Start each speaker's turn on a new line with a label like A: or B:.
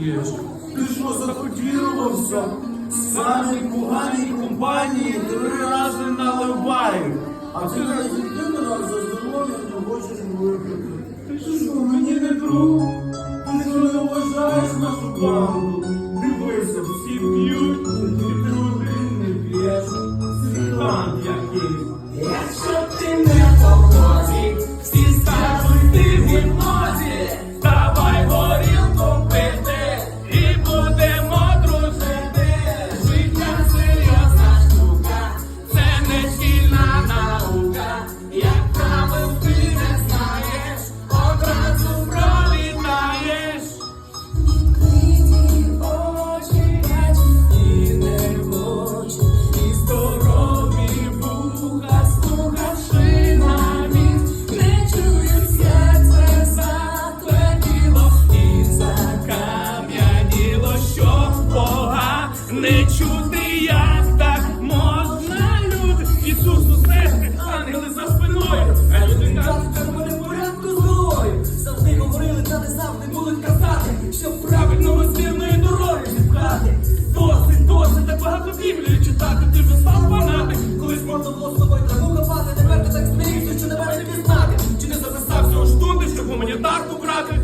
A: даєш. Ти що заходірувався? Самій поганій
B: компанії три рази наливаю.
A: А ти разі ти раз за здоров'я не хочеш випити.
B: Ти що мені не друг?
A: Ти що не вважаєш нашу правду?
B: не чути, як так можна люд. Ісусу сестри, ангели за спиною. А люди кажуть, що мене
C: порядку злою. Завжди говорили, та не завжди будуть казати, що правильно
B: весільної
C: дороги шукати.
B: Досить, досить, так багато біблії читати. Ти вже став панати, Колись можна
C: було з собою траву копати, тепер ти так смієшся, що не пізнати. Чи не
B: записався у штуки, щоб гуманітарку брати?